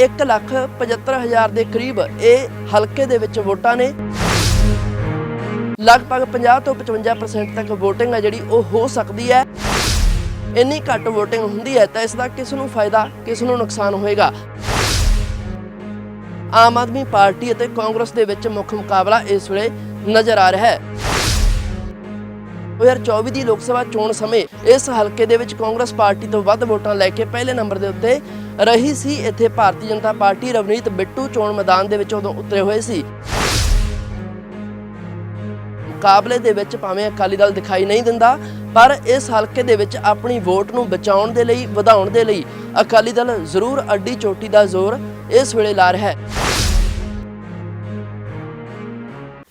175000 ਦੇ ਕਰੀਬ ਇਹ ਹਲਕੇ ਦੇ ਵਿੱਚ ਵੋਟਾਂ ਨੇ। ਲਗਭਗ 50 ਤੋਂ 55% ਤੱਕ VOTING ਹੈ ਜਿਹੜੀ ਉਹ ਹੋ ਸਕਦੀ ਹੈ। ਇੰਨੀ ਘੱਟ VOTING ਹੁੰਦੀ ਹੈ ਤਾਂ ਇਸ ਦਾ ਕਿਸ ਨੂੰ ਫਾਇਦਾ, ਕਿਸ ਨੂੰ ਨੁਕਸਾਨ ਹੋਏਗਾ? ਆਮ ਆਦਮੀ ਪਾਰਟੀ ਅਤੇ ਕਾਂਗਰਸ ਦੇ ਵਿੱਚ ਮੁੱਖ ਮੁਕਾਬਲਾ ਇਸ ਵੇਲੇ ਨਜ਼ਰ ਆ ਰਿਹਾ ਹੈ। 2024 ਦੀ ਲੋਕ ਸਭਾ ਚੋਣ ਸਮੇਂ ਇਸ ਹਲਕੇ ਦੇ ਵਿੱਚ ਕਾਂਗਰਸ ਪਾਰਟੀ ਤੋਂ ਵੱਧ ਵੋਟਾਂ ਲੈ ਕੇ ਪਹਿਲੇ ਨੰਬਰ ਦੇ ਉੱਤੇ ਰਹੀ ਸੀ। ਇੱਥੇ ਭਾਰਤੀ ਜਨਤਾ ਪਾਰਟੀ ਰਵਨੀਤ ਬਿੱਟੂ ਚੋਣ ਮੈਦਾਨ ਦੇ ਵਿੱਚ ਉਦੋਂ ਉਤਰੇ ਹੋਏ ਸੀ। ਮੁਕਾਬਲੇ ਦੇ ਵਿੱਚ ਭਾਵੇਂ ਅਕਾਲੀ ਦਲ ਦਿਖਾਈ ਨਹੀਂ ਦਿੰਦਾ, ਪਰ ਇਸ ਹਲਕੇ ਦੇ ਵਿੱਚ ਆਪਣੀ ਵੋਟ ਨੂੰ ਬਚਾਉਣ ਦੇ ਲਈ, ਵਧਾਉਣ ਦੇ ਲਈ ਅਕਾਲੀ ਦਲ ਜ਼ਰੂਰ ਅੱਡੀ ਚੋਟੀ ਦਾ ਜ਼ੋਰ ਇਸ ਵੇਲੇ ਲਾ ਰਿਹਾ ਹੈ।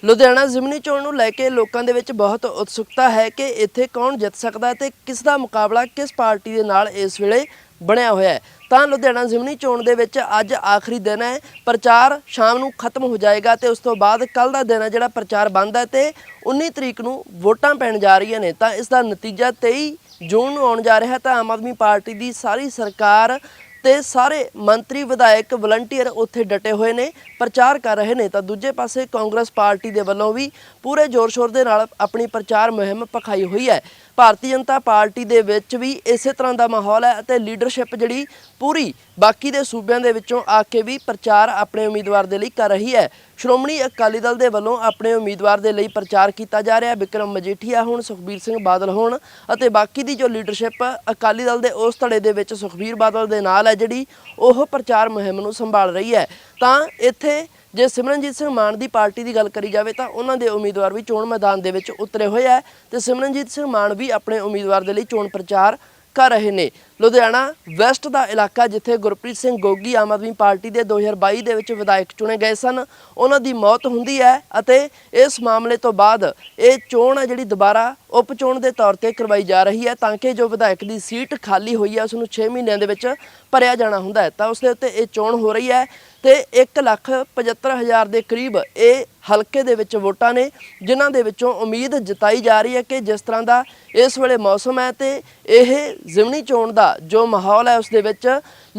ਲੁਧਿਆਣਾ ਜ਼ਿਮਨੀ ਚੋਣ ਨੂੰ ਲੈ ਕੇ ਲੋਕਾਂ ਦੇ ਵਿੱਚ ਬਹੁਤ ਉਤਸੁਕਤਾ ਹੈ ਕਿ ਇੱਥੇ ਕੌਣ ਜਿੱਤ ਸਕਦਾ ਹੈ ਤੇ ਕਿਸ ਦਾ ਮੁਕਾਬਲਾ ਕਿਸ ਪਾਰਟੀ ਦੇ ਨਾਲ ਇਸ ਵੇਲੇ ਬਣਿਆ ਹੋਇਆ ਹੈ। ਤਾਂ ਲੁਧਿਆਣਾ ਜ਼ਿਮਨੀ ਚੋਣ ਦੇ ਵਿੱਚ ਅੱਜ ਆਖਰੀ ਦਿਨ ਹੈ। ਪ੍ਰਚਾਰ ਸ਼ਾਮ ਨੂੰ ਖਤਮ ਹੋ ਜਾਏਗਾ ਤੇ ਉਸ ਤੋਂ ਬਾਅਦ ਕੱਲ ਦਾ ਦਿਨ ਹੈ ਜਿਹੜਾ ਪ੍ਰਚਾਰ ਬੰਦ ਹੈ ਤੇ 19 ਤਰੀਕ ਨੂੰ ਵੋਟਾਂ ਪੈਣ ਜਾ ਰਹੀਆਂ ਨੇ। ਤਾਂ ਇਸ ਦਾ ਨਤੀਜਾ 23 ਜੂਨ ਨੂੰ ਆਉਣ ਜਾ ਰਿਹਾ ਤਾਂ ਆਮ ਆਦਮੀ ਪਾਰਟੀ ਦੀ ਸਾਰੀ ਸਰਕਾਰ ਤੇ ਸਾਰੇ ਮੰਤਰੀ, ਵਿਧਾਇਕ, ਵਲੰਟੀਅਰ ਉੱਥੇ ਡਟੇ ਹੋਏ ਨੇ, ਪ੍ਰਚਾਰ ਕਰ ਰਹੇ ਨੇ। ਤਾਂ ਦੂਜੇ ਪਾਸੇ ਕਾਂਗਰਸ ਪਾਰਟੀ ਦੇ ਵੱਲੋਂ ਵੀ ਪੂਰੇ ਜ਼ੋਰ-ਸ਼ੋਰ ਦੇ ਨਾਲ ਆਪਣੀ ਪ੍ਰਚਾਰ ਮੁਹਿੰਮ ਪਖਾਈ ਹੋਈ ਹੈ। ਭਾਰਤੀ ਜਨਤਾ ਪਾਰਟੀ ਦੇ ਵਿੱਚ ਵੀ ਇਸੇ ਤਰ੍ਹਾਂ ਦਾ ਮਾਹੌਲ ਹੈ ਅਤੇ ਲੀਡਰਸ਼ਿਪ ਜਿਹੜੀ ਪੂਰੀ ਬਾਕੀ ਦੇ ਸੂਬਿਆਂ ਦੇ ਵਿੱਚੋਂ ਆ ਕੇ ਵੀ ਪ੍ਰਚਾਰ ਆਪਣੇ ਉਮੀਦਵਾਰ ਦੇ ਲਈ ਕਰ ਰਹੀ ਹੈ। ਸ਼੍ਰੋਮਣੀ ਅਕਾਲੀ ਦਲ ਦੇ ਵੱਲੋਂ ਆਪਣੇ ਉਮੀਦਵਾਰ ਦੇ ਲਈ ਪ੍ਰਚਾਰ ਕੀਤਾ ਜਾ ਰਿਹਾ ਹੈ। ਵਿਕਰਮ ਮਜੀਠੀਆ ਹੁਣ ਸੁਖਬੀਰ ਸਿੰਘ ਬਾਦਲ ਹੋਣ ਅਤੇ ਬਾਕੀ ਦੀ ਜੋ ਲੀਡਰਸ਼ਿਪ ਅਕਾਲੀ ਦਲ ਦੇ ਉਸ ਧੜੇ ਦੇ ਵਿੱਚ ਸੁਖਬੀਰ ਬਾਦਲ ਦੇ ਨਾਲ ਹੈ ਜਿਹੜੀ ਉਹ ਪ੍ਰਚਾਰ ਮੁਹਿੰਮ ਨੂੰ ਸੰਭਾਲ ਰਹੀ ਹੈ। ਤਾਂ ਇੱਥੇ ਜੇ ਸਿਮਰਨਜੀਤ ਸਿੰਘ ਮਾਨ ਦੀ ਪਾਰਟੀ ਦੀ ਗੱਲ ਕਰੀ ਜਾਵੇ ਤਾਂ ਉਹਨਾਂ ਦੇ ਉਮੀਦਵਾਰ ਵੀ ਚੋਣ ਮੈਦਾਨ ਦੇ ਵਿੱਚ ਉਤਰੇ ਹੋਏ ਹੈ ਤੇ ਸਿਮਰਨਜੀਤ ਸਿੰਘ ਮਾਨ ਵੀ ਆਪਣੇ ਉਮੀਦਵਾਰ ਦੇ ਲਈ ਚੋਣ ਪ੍ਰਚਾਰ ਕਰ ਰਹੇ ਨੇ। ਲੁਧਿਆਣਾ ਵੈਸਟ ਦਾ ਇਲਾਕਾ ਜਿੱਥੇ ਗੁਰਪ੍ਰੀਤ ਸਿੰਘ ਗੋਗੀ ਆਮ ਆਦਮੀ ਪਾਰਟੀ ਦੇ 2022 ਦੇ ਵਿੱਚ ਵਿਧਾਇਕ ਚੁਣੇ ਗਏ ਸਨ, ਉਹਨਾਂ ਦੀ ਮੌਤ ਹੁੰਦੀ ਹੈ ਅਤੇ ਇਸ ਮਾਮਲੇ ਤੋਂ ਬਾਅਦ ਇਹ ਚੋਣ ਹੈ ਜਿਹੜੀ ਦੁਬਾਰਾ ਉਪ ਚੋਣ ਦੇ ਤੌਰ ਤੇ ਕਰਵਾਈ ਜਾ ਰਹੀ ਹੈ ਤਾਂ ਕਿ ਜੋ ਵਿਧਾਇਕ ਦੀ ਸੀਟ ਖਾਲੀ ਹੋਈ ਹੈ, ਉਸ ਨੂੰ 6 ਮਹੀਨਿਆਂ ਦੇ ਵਿੱਚ ਭਰਿਆ ਜਾਣਾ ਹੁੰਦਾ ਹੈ। ਤਾਂ ਉਸ ਦੇ ਉੱਤੇ ਇਹ ਚੋਣ ਹੋ ਰਹੀ ਹੈ। ਤੇ 175000 ਦੇ ਕਰੀਬ ਇਹ ਹਲਕੇ ਦੇ ਵਿੱਚ ਵੋਟਾਂ ਨੇ, ਜਿਨ੍ਹਾਂ ਦੇ ਵਿੱਚੋਂ ਉਮੀਦ ਜਤਾਈ ਜਾ ਰਹੀ ਹੈ ਕਿ ਜਿਸ ਤਰ੍ਹਾਂ ਦਾ ਇਸ ਵੇਲੇ ਮੌਸਮ ਹੈ ਤੇ ਇਹ ਜ਼ਿਮਨੀ ਚੋਣ ਦਾ ਜੋ ਮਾਹੌਲ ਹੈ ਉਸ ਦੇ ਵਿੱਚ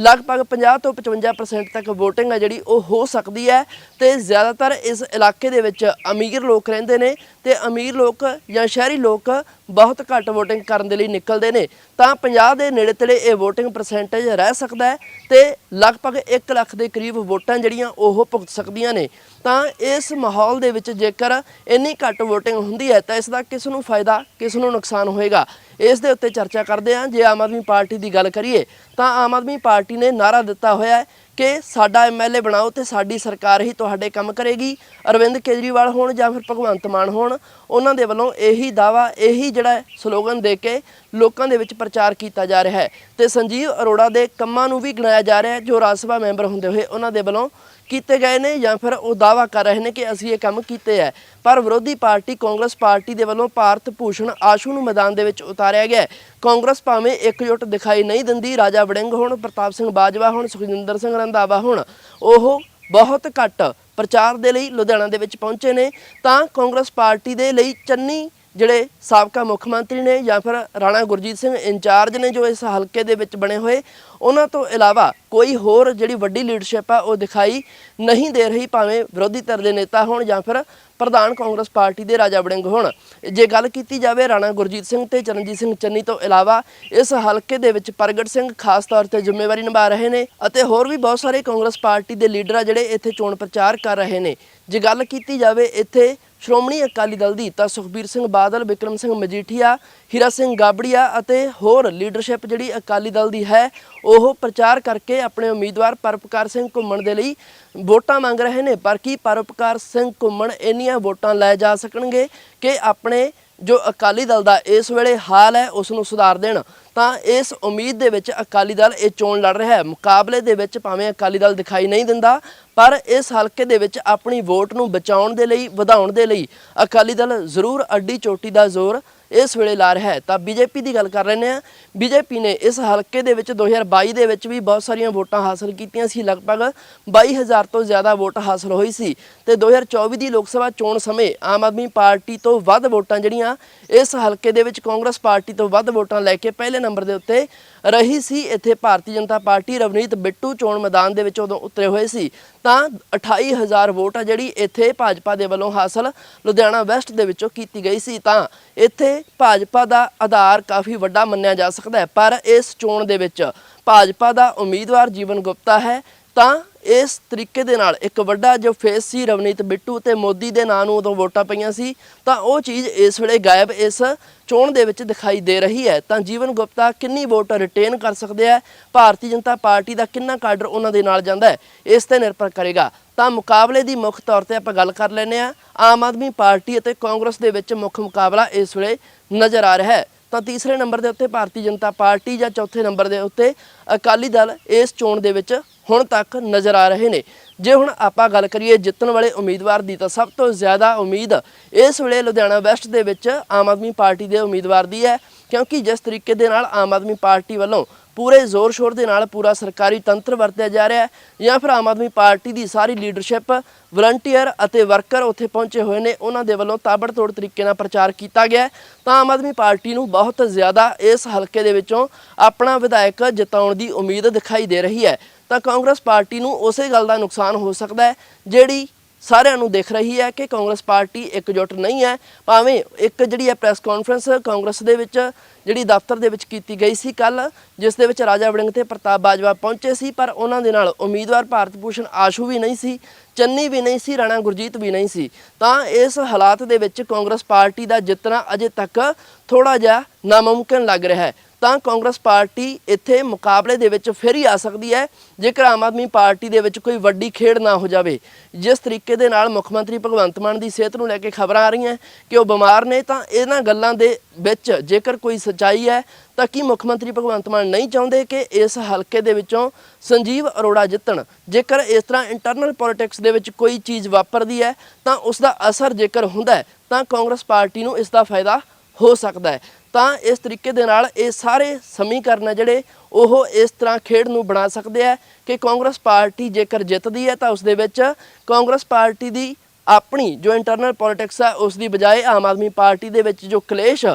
ਲਗਭਗ 50 ਤੋਂ 55% ਤੱਕ VOTING ਹੈ ਜਿਹੜੀ ਉਹ ਹੋ ਸਕਦੀ ਹੈ ਤੇ ਜ਼ਿਆਦਾਤਰ ਇਸ ਇਲਾਕੇ ਦੇ ਵਿੱਚ ਅਮੀਰ ਲੋਕ ਰਹਿੰਦੇ ਨੇ ਤੇ ਅਮੀਰ ਲੋਕ ਜਾਂ ਸ਼ਹਿਰੀ ਲੋਕ ਬਹੁਤ ਘੱਟ VOTING ਕਰਨ ਦੇ ਲਈ ਨਿਕਲਦੇ ਨੇ। ਤਾਂ 50 ਦੇ ਨੇੜੇ ਤੇੜੇ ਇਹ VOTING ਪਰਸੈਂਟੇਜ ਰਹਿ ਸਕਦਾ ਹੈ ਤੇ ਲਗਭਗ 1 ਲੱਖ ਦੇ ਕਰੀਬ ਵੋਟਾਂ ਜਿਹੜੀਆਂ ਉਹ ਭੁਗਤ ਸਕਦੀਆਂ ਨੇ। ਤਾਂ ਇਸ ਮਾਹੌਲ ਦੇ ਵਿੱਚ ਜੇਕਰ ਇੰਨੀ ਘੱਟ VOTING ਹੁੰਦੀ ਹੈ ਤਾਂ ਇਸ ਦਾ ਕਿਸ ਨੂੰ ਫਾਇਦਾ, ਕਿਸ ਨੂੰ ਨੁਕਸਾਨ ਹੋਏਗਾ? ਇਸ ਦੇ ਉੱਤੇ ਚਰਚਾ ਕਰਦੇ ਹਾਂ। ਜੇ ਆਮ ਆਦਮੀ ਪਾਰਟੀ ਦੀ ਗੱਲ ਕਰੀਏ ਤਾਂ ਆਮ ਆਦਮੀ ਪਾਰਟੀ ਨੇ ਨਾਰਾ ਦਿੱਤਾ ਹੋਇਆ ਹੈ ਕਿ ਸਾਡਾ ਐਮਐਲਏ ਬਣਾਓ ਤੇ ਸਾਡੀ ਸਰਕਾਰ ਹੀ ਤੁਹਾਡੇ ਕੰਮ ਕਰੇਗੀ। ਅਰਵਿੰਦ ਕੇਜਰੀਵਾਲ ਹੋਣ ਜਾਂ ਫਿਰ ਭਗਵੰਤ ਮਾਨ ਹੋਣ, ਉਹਨਾਂ ਦੇ ਵੱਲੋਂ ਇਹੀ ਦਾਵਾ ਇਹੀ ਜਿਹੜਾ ਸਲੋਗਨ ਦੇ ਕੇ ਲੋਕਾਂ ਦੇ ਵਿੱਚ ਪ੍ਰਚਾਰ ਕੀਤਾ ਜਾ ਰਿਹਾ ਹੈ। ਤੇ ਸੰਜੀਵ ਅਰੋੜਾ ਦੇ ਕੰਮਾਂ ਨੂੰ ਵੀ ਗਿਣਾਇਆ ਜਾ ਰਿਹਾ ਹੈ, ਜੋ ਰਾਜ ਸਭਾ ਮੈਂਬਰ ਹੁੰਦੇ ਹੋਏ ਉਹਨਾਂ ਦੇ ਵੱਲੋਂ ਕੀਤੇ ਗਏ ਨੇ ਜਾਂ ਫਿਰ ਉਹ ਦਾਵਾ ਕਰ ਰਹੇ ਨੇ ਕਿ ਅਸੀਂ ਇਹ ਕੰਮ ਕੀਤੇ ਹੈ। ਪਰ ਵਿਰੋਧੀ ਪਾਰਟੀ ਕਾਂਗਰਸ ਪਾਰਟੀ ਦੇ ਵੱਲੋਂ ਭਾਰਤ ਭੂਸ਼ਣ ਆਸ਼ੂ ਨੂੰ ਮੈਦਾਨ ਦੇ ਵਿੱਚ ਉਤਾਰਿਆ ਗਿਆ ਕਾਂਗਰਸ ਭਾਵੇਂ ਇਕਜੁੱਟ ਦਿਖਾਈ ਨਹੀਂ ਦਿੰਦੀ, ਰਾਜਾ ਵੜਿੰਗ ਹੁਣ, ਪ੍ਰਤਾਪ ਸਿੰਘ ਬਾਜਵਾ ਹੁਣ, ਸੁਖਜਿੰਦਰ ਸਿੰਘ ਰੰਧਾਵਾ ਹੁਣ, ਉਹ ਬਹੁਤ ਘੱਟ ਪ੍ਰਚਾਰ ਦੇ ਲਈ ਲੁਧਿਆਣਾ ਦੇ ਵਿੱਚ ਪਹੁੰਚੇ ਨੇ। ਤਾਂ ਕਾਂਗਰਸ ਪਾਰਟੀ ਦੇ ਲਈ ਚੰਨੀ ਜਿਹੜੇ ਸਾਬਕਾ ਮੁੱਖ ਮੰਤਰੀ ਨੇ ਜਾਂ ਫਿਰ ਰਾਣਾ ਗੁਰਜੀਤ ਸਿੰਘ ਇੰਚਾਰਜ ਨੇ ਜੋ ਇਸ ਹਲਕੇ ਦੇ ਵਿੱਚ ਬਣੇ ਹੋਏ, ਉਹਨਾਂ ਤੋਂ ਇਲਾਵਾ ਕੋਈ ਹੋਰ ਜਿਹੜੀ ਵੱਡੀ ਲੀਡਰਸ਼ਿਪ ਆ, ਉਹ ਦਿਖਾਈ ਨਹੀਂ ਦੇ ਰਹੀ, ਭਾਵੇਂ ਵਿਰੋਧੀ ਧਿਰ ਦੇ ਨੇਤਾ ਹੋਣ ਜਾਂ ਫਿਰ ਪ੍ਰਧਾਨ ਕਾਂਗਰਸ ਪਾਰਟੀ ਦੇ ਰਾਜਾ ਵੜਿੰਗ ਹੋਣ। ਜੇ ਗੱਲ ਕੀਤੀ ਜਾਵੇ ਰਾਣਾ ਗੁਰਜੀਤ ਸਿੰਘ ਤੇ ਚਰਨਜੀਤ ਸਿੰਘ ਚੰਨੀ ਤੋਂ ਇਲਾਵਾ, ਇਸ ਹਲਕੇ ਦੇ ਵਿੱਚ ਪ੍ਰਗਟ ਸਿੰਘ ਖਾਸ ਤੌਰ ਤੇ ਜ਼ਿੰਮੇਵਾਰੀ ਨਿਭਾ ਰਹੇ ਨੇ ਅਤੇ ਹੋਰ ਵੀ ਬਹੁਤ ਸਾਰੇ ਕਾਂਗਰਸ ਪਾਰਟੀ ਦੇ ਲੀਡਰ ਆ ਜਿਹੜੇ ਇੱਥੇ ਚੋਣ ਪ੍ਰਚਾਰ ਕਰ ਰਹੇ ਨੇ। ਜੇ ਗੱਲ ਕੀਤੀ ਜਾਵੇ ਇੱਥੇ ਸ਼੍ਰੋਮਣੀ ਅਕਾਲੀ ਦਲ ਦੀ ਤਾਂ ਸੁਖਬੀਰ ਸਿੰਘ ਬਾਦਲ, ਵਿਕਰਮ ਸਿੰਘ ਮਜੀਠੀਆ, ਹੀਰਾ ਸਿੰਘ ਗਾਬੜੀਆ ਅਤੇ ਹੋਰ ਲੀਡਰਸ਼ਿਪ ਜਿਹੜੀ ਅਕਾਲੀ ਦਲ ਦੀ ਹੈ, ਉਹ ਪ੍ਰਚਾਰ ਕਰਕੇ ਆਪਣੇ ਉਮੀਦਵਾਰ ਪਰਪਕਾਰ ਸਿੰਘ ਘੁੰਮਣ ਦੇ ਲਈ ਵੋਟਾਂ ਮੰਗ ਰਹੇ ਨੇ। ਪਰ ਕੀ ਪਰਪਕਾਰ ਸਿੰਘ ਘੁੰਮਣ ਇੰਨੀਆਂ ਵੋਟਾਂ ਲੈ ਜਾ ਸਕਣਗੇ ਕਿ ਆਪਣੇ ਜੋ ਅਕਾਲੀ ਦਲ ਦਾ ਇਸ ਵੇਲੇ ਹਾਲ ਹੈ, ਉਸ ਨੂੰ ਸੁਧਾਰ ਦੇਣ? ਤਾਂ ਇਸ ਉਮੀਦ ਦੇ ਵਿੱਚ ਅਕਾਲੀ ਦਲ ਇਹ ਚੋਣ ਲੜ ਰਿਹਾ ਹੈ। ਮੁਕਾਬਲੇ ਦੇ ਵਿੱਚ ਭਾਵੇਂ ਅਕਾਲੀ ਦਲ ਦਿਖਾਈ ਨਹੀਂ ਦਿੰਦਾ, ਪਰ ਇਸ ਹਲਕੇ ਦੇ ਵਿੱਚ ਆਪਣੀ ਵੋਟ ਨੂੰ ਬਚਾਉਣ ਦੇ ਲਈ, ਵਧਾਉਣ ਦੇ ਲਈ ਅਕਾਲੀ ਦਲ ਜ਼ਰੂਰ ਅੱਡੀ ਚੋਟੀ ਦਾ ਜ਼ੋਰ ਇਸ ਵੇਲੇ ਲਾ ਰਿਹਾ ਹੈ। ਤਾਂ ਬੀਜੇਪੀ ਦੀ ਗੱਲ ਕਰ ਲੈਂਦੇ ਆ ਬੀਜੇਪੀ ਨੇ ਇਸ ਹਲਕੇ ਦੇ ਵਿੱਚ 2022 ਦੇ ਵਿੱਚ ਵੀ ਬਹੁਤ ਸਾਰੀਆਂ ਵੋਟਾਂ ਹਾਸਲ ਕੀਤੀਆਂ ਸੀ। ਲਗਭਗ 22000 ਤੋਂ ਜ਼ਿਆਦਾ ਵੋਟ ਹਾਸਲ ਹੋਈ ਸੀ ਤੇ 2024 ਦੀ ਲੋਕ ਸਭਾ ਚੋਣ ਸਮੇਂ ਆਮ ਆਦਮੀ ਪਾਰਟੀ ਤੋਂ ਵੱਧ ਵੋਟਾਂ ਜਿਹੜੀਆਂ ਇਸ ਹਲਕੇ ਦੇ ਵਿੱਚ ਕਾਂਗਰਸ ਪਾਰਟੀ ਤੋਂ ਵੱਧ ਵੋਟਾਂ ਲੈ ਕੇ ਪਹਿਲੇ ਨੰਬਰ ਦੇ ਉੱਤੇ ਰਹੀ ਸੀ। ਇੱਥੇ ਭਾਰਤੀ ਜਨਤਾ ਪਾਰਟੀ ਰਵਨੀਤ ਬਿੱਟੂ ਚੋਣ ਮੈਦਾਨ ਦੇ ਵਿੱਚ ਉਦੋਂ ਉਤਰੇ ਹੋਏ ਸੀ। ਤਾਂ 28000 ਵੋਟ ਆ ਜਿਹੜੀ ਇੱਥੇ ਭਾਜਪਾ ਦੇ ਵੱਲੋਂ ਹਾਸਲ ਲੁਧਿਆਣਾ ਵੈਸਟ ਦੇ ਵਿੱਚੋਂ ਕੀਤੀ ਗਈ ਸੀ। ਤਾਂ ਇੱਥੇ ਭਾਜਪਾ ਦਾ ਆਧਾਰ ਕਾਫੀ ਵੱਡਾ ਮੰਨਿਆ ਜਾ ਸਕਦਾ ਹੈ। ਪਰ ਇਸ ਚੋਣ ਦੇ ਵਿੱਚ ਭਾਜਪਾ ਦਾ ਉਮੀਦਵਾਰ ਜੀਵਨ ਗੁਪਤਾ ਹੈ। ਤਾਂ ਇਸ ਤਰੀਕੇ ਦੇ ਨਾਲ ਇੱਕ ਵੱਡਾ ਜੋ ਫੇਸ ਸੀ ਰਵਨੀਤ ਬਿੱਟੂ ਤੇ ਮੋਦੀ ਦੇ ਨਾਂ ਨੂੰ ਉਦੋਂ ਵੋਟਾਂ ਪਈਆਂ ਸੀ, ਤਾਂ ਉਹ ਚੀਜ਼ ਇਸ ਵੇਲੇ ਗਾਇਬ ਇਸ ਚੋਣ ਦੇ ਵਿੱਚ ਦਿਖਾਈ ਦੇ ਰਹੀ ਹੈ। ਤਾਂ ਜੀਵਨ ਗੁਪਤਾ ਕਿੰਨੀ ਵੋਟ ਰਿਟੇਨ ਕਰ ਸਕਦੇ ਆ? ਭਾਰਤੀ ਜਨਤਾ ਪਾਰਟੀ ਦਾ ਕਿੰਨਾ ਕਾਡਰ ਉਹਨਾਂ ਦੇ ਨਾਲ ਜਾਂਦਾ ਹੈ? ਇਸ ਤੇ ਨਿਰਭਰ ਕਰੇਗਾ। ਤਾਂ ਮੁਕਾਬਲੇ ਦੀ ਮੁੱਖ ਤੌਰ ਤੇ ਆਪਾਂ ਗੱਲ ਕਰ ਲੈਨੇ ਆ ਆਮ ਆਦਮੀ ਪਾਰਟੀ ਅਤੇ ਕਾਂਗਰਸ ਦੇ ਵਿੱਚ ਮੁੱਖ ਮੁਕਾਬਲਾ ਇਸ ਵੇਲੇ ਨਜ਼ਰ ਆ ਰਿਹਾ ਹੈ। ਤਾਂ ਤੀਸਰੇ ਨੰਬਰ ਦੇ ਉੱਤੇ ਭਾਰਤੀ ਜਨਤਾ ਪਾਰਟੀ ਜਾਂ ਚੌਥੇ ਨੰਬਰ ਦੇ ਉੱਤੇ ਅਕਾਲੀ ਦਲ ਇਸ ਚੋਣ ਦੇ ਵਿੱਚ ਹੁਣ ਤੱਕ ਨਜ਼ਰ ਆ ਰਹੇ ਨੇ। ਜੇ ਹੁਣ ਆਪਾਂ ਗੱਲ ਕਰੀਏ ਜਿੱਤਣ ਵਾਲੇ ਉਮੀਦਵਾਰ ਦੀ ਤਾਂ ਸਭ ਤੋਂ ਜ਼ਿਆਦਾ ਉਮੀਦ ਇਸ ਵੇਲੇ ਲੁਧਿਆਣਾ ਵੈਸਟ ਦੇ ਵਿੱਚ ਆਮ ਆਦਮੀ ਪਾਰਟੀ ਦੇ ਉਮੀਦਵਾਰ ਦੀ ਹੈ, ਕਿਉਂਕਿ ਜਿਸ ਤਰੀਕੇ ਦੇ ਨਾਲ ਆਮ ਆਦਮੀ ਪਾਰਟੀ ਵੱਲੋਂ ਪੂਰੇ ਜ਼ੋਰ ਸ਼ੋਰ ਦੇ ਨਾਲ ਪੂਰਾ ਸਰਕਾਰੀ ਤੰਤਰ ਵਰਤਿਆ ਜਾ ਰਿਹਾ ਹੈ। ਜਾਂ ਫਿਰ ਆਮ ਆਦਮੀ ਪਾਰਟੀ ਦੀ ਸਾਰੀ ਲੀਡਰਸ਼ਿਪ ਵਲੰਟੀਅਰ ਅਤੇ ਵਰਕਰ ਉੱਥੇ ਪਹੁੰਚੇ ਹੋਏ ਨੇ। ਉਹਨਾਂ ਦੇ ਵੱਲੋਂ ਤਾਬੜਤੋੜ ਤਰੀਕੇ ਨਾਲ ਪ੍ਰਚਾਰ ਕੀਤਾ ਗਿਆ ਤਾਂ ਆਮ ਆਦਮੀ ਪਾਰਟੀ ਨੂੰ ਬਹੁਤ ਜ਼ਿਆਦਾ ਇਸ ਹਲਕੇ ਦੇ ਵਿੱਚੋਂ ਆਪਣਾ ਵਿਧਾਇਕ ਜਿਤਾਉਣ ਦੀ ਉਮੀਦ ਦਿਖਾਈ ਦੇ ਰਹੀ ਹੈ। ਤਾਂ ਕਾਂਗਰਸ ਪਾਰਟੀ ਨੂੰ ਉਸੇ ਗੱਲ ਦਾ ਨੁਕਸਾਨ ਹੋ ਸਕਦਾ ਹੈ, ਜਿਹੜੀ ਸਾਰਿਆਂ ਨੂੰ ਦਿਖ ਰਹੀ ਹੈ ਕਿ ਕਾਂਗਰਸ ਪਾਰਟੀ ਇਕਜੁੱਟ ਨਹੀਂ ਹੈ। ਭਾਵੇਂ ਇੱਕ ਜਿਹੜੀ ਹੈ ਪ੍ਰੈਸ ਕਾਨਫਰੰਸ ਕਾਂਗਰਸ ਦੇ ਵਿੱਚ ਜਿਹੜੀ ਦਫ਼ਤਰ ਦੇ ਵਿੱਚ ਕੀਤੀ ਗਈ ਸੀ ਕੱਲ ਜਿਸ ਦੇ ਵਿੱਚ ਰਾਜਾ ਵੜਿੰਗ ਤੇ ਪ੍ਰਤਾਪ ਬਾਜਵਾ ਪਹੁੰਚੇ ਸੀ, ਪਰ ਉਹਨਾਂ ਦੇ ਨਾਲ ਉਮੀਦਵਾਰ ਭਾਰਤ ਭੂਸ਼ਣ ਆਸ਼ੂ ਵੀ ਨਹੀਂ ਸੀ, ਚੰਨੀ ਵੀ ਨਹੀਂ ਸੀ, ਰਾਣਾ ਗੁਰਜੀਤ ਵੀ ਨਹੀਂ ਸੀ। ਤਾਂ ਇਸ ਹਾਲਾਤ ਦੇ ਵਿੱਚ ਕਾਂਗਰਸ ਪਾਰਟੀ ਦਾ ਜਿੱਤਣਾ ਅਜੇ ਤੱਕ ਥੋੜਾ ਜਿਹਾ ਨਾਮੁਮਕਿਨ ਲੱਗ ਰਿਹਾ ਹੈ। ਤਾਂ ਕਾਂਗਰਸ ਪਾਰਟੀ ਇੱਥੇ ਮੁਕਾਬਲੇ ਦੇ ਵਿੱਚ ਫਿਰ ਹੀ ਆ ਸਕਦੀ ਹੈ, ਜੇਕਰ ਆਮ ਆਦਮੀ ਪਾਰਟੀ ਦੇ ਵਿੱਚ ਕੋਈ ਵੱਡੀ ਖੇਡ ਨਾ ਹੋ ਜਾਵੇ। ਜਿਸ ਤਰੀਕੇ ਦੇ ਨਾਲ ਮੁੱਖ ਮੰਤਰੀ ਭਗਵੰਤ ਮਾਨ ਦੀ ਸਿਹਤ ਨੂੰ ਲੈ ਕੇ ਖਬਰਾਂ ਆ ਰਹੀਆਂ ਕਿ ਉਹ ਬਿਮਾਰ ਨੇ, ਤਾਂ ਇਹਨਾਂ ਗੱਲਾਂ ਦੇ ਵਿੱਚ ਜੇਕਰ ਕੋਈ ਸੱਚਾਈ ਹੈ, ਤਾਂ ਕੀ ਮੁੱਖ ਮੰਤਰੀ ਭਗਵੰਤ ਮਾਨ ਨਹੀਂ ਚਾਹੁੰਦੇ ਕਿ ਇਸ ਹਲਕੇ ਦੇ ਵਿੱਚੋਂ ਸੰਜੀਵ ਅਰੋੜਾ ਜਿੱਤਣ? ਜੇਕਰ ਇਸ ਤਰ੍ਹਾਂ ਇੰਟਰਨਲ ਪੋਲਿਟਿਕਸ ਦੇ ਵਿੱਚ ਕੋਈ ਚੀਜ਼ ਵਾਪਰਦੀ ਹੈ, ਤਾਂ ਉਸ ਦਾ ਅਸਰ ਜੇਕਰ ਹੁੰਦਾ ਤਾਂ ਕਾਂਗਰਸ ਪਾਰਟੀ ਨੂੰ ਇਸ ਦਾ ਫਾਇਦਾ ਹੋ ਸਕਦਾ ਹੈ। ਤਾਂ ਇਸ ਤਰੀਕੇ ਦੇ ਨਾਲ ਇਹ ਸਾਰੇ ਸਮੀਕਰਨ ਆ ਜਿਹੜੇ ਉਹ ਇਸ ਤਰ੍ਹਾਂ ਖੇਡ ਨੂੰ ਬਣਾ ਸਕਦੇ ਆ ਕਿ ਕਾਂਗਰਸ ਪਾਰਟੀ ਜੇਕਰ ਜਿੱਤਦੀ ਹੈ ਤਾਂ ਉਸ ਦੇ ਵਿੱਚ ਕਾਂਗਰਸ ਪਾਰਟੀ ਦੀ ਆਪਣੀ ਜੋ ਇੰਟਰਨਲ ਪੋਲਿਟਿਕਸ ਆ, ਉਸ ਦੀ ਬਜਾਏ ਆਮ ਆਦਮੀ ਪਾਰਟੀ ਦੇ ਵਿੱਚ ਜੋ ਕਲੇਸ਼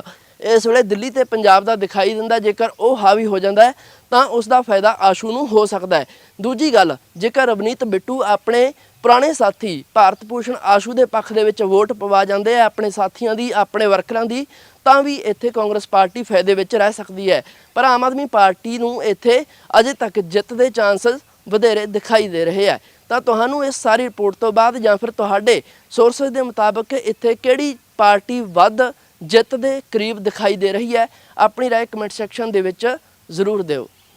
ਇਸ ਵੇਲੇ ਦਿੱਲੀ ਤੇ ਪੰਜਾਬ ਦਾ ਦਿਖਾਈ ਦਿੰਦਾ, ਜੇਕਰ ਉਹ ਹਾਵੀ ਹੋ ਜਾਂਦਾ ਤਾਂ ਉਸ ਦਾ ਫਾਇਦਾ ਆਸ਼ੂ ਨੂੰ ਹੋ ਸਕਦਾ ਹੈ। ਦੂਜੀ ਗੱਲ, ਜੇਕਰ ਰਵਨੀਤ ਬਿੱਟੂ ਆਪਣੇ ਪੁਰਾਣੇ ਸਾਥੀ ਭਾਰਤ ਭੂਸ਼ਣ ਆਸ਼ੂ ਦੇ ਪੱਖ ਦੇ ਵਿੱਚ ਵੋਟ ਪਵਾ ਜਾਂਦੇ ਆ, ਆਪਣੇ ਸਾਥੀਆਂ ਦੀ, ਆਪਣੇ ਵਰਕਰਾਂ ਦੀ ਤਾਂ ਵੀ ਇੱਥੇ ਕਾਂਗਰਸ ਪਾਰਟੀ ਫਾਇਦੇ ਵਿੱਚ ਰਹਿ ਸਕਦੀ ਹੈ। ਪਰ ਆਮ ਆਦਮੀ ਪਾਰਟੀ ਨੂੰ ਇੱਥੇ ਅਜੇ ਤੱਕ ਜਿੱਤ ਦੇ ਚਾਂਸਸ ਵਧੇਰੇ ਦਿਖਾਈ ਦੇ ਰਹੇ ਆ ਤਾਂ ਤੁਹਾਨੂੰ ਇਸ ਸਾਰੀ ਰਿਪੋਰਟ ਤੋਂ ਬਾਅਦ ਜਾਂ ਫਿਰ ਤੁਹਾਡੇ ਸੋਰਸਸ ਦੇ ਮੁਤਾਬਕ ਇੱਥੇ ਕਿਹੜੀ ਪਾਰਟੀ ਵੱਧ ਜਿੱਤ ਦੇ ਕਰੀਬ ਦਿਖਾਈ ਦੇ ਰਹੀ ਹੈ, ਆਪਣੀ ਰਾਏ ਕਮੈਂਟ ਸੈਕਸ਼ਨ ਦੇ ਵਿੱਚ ਜ਼ਰੂਰ ਦਿਓ।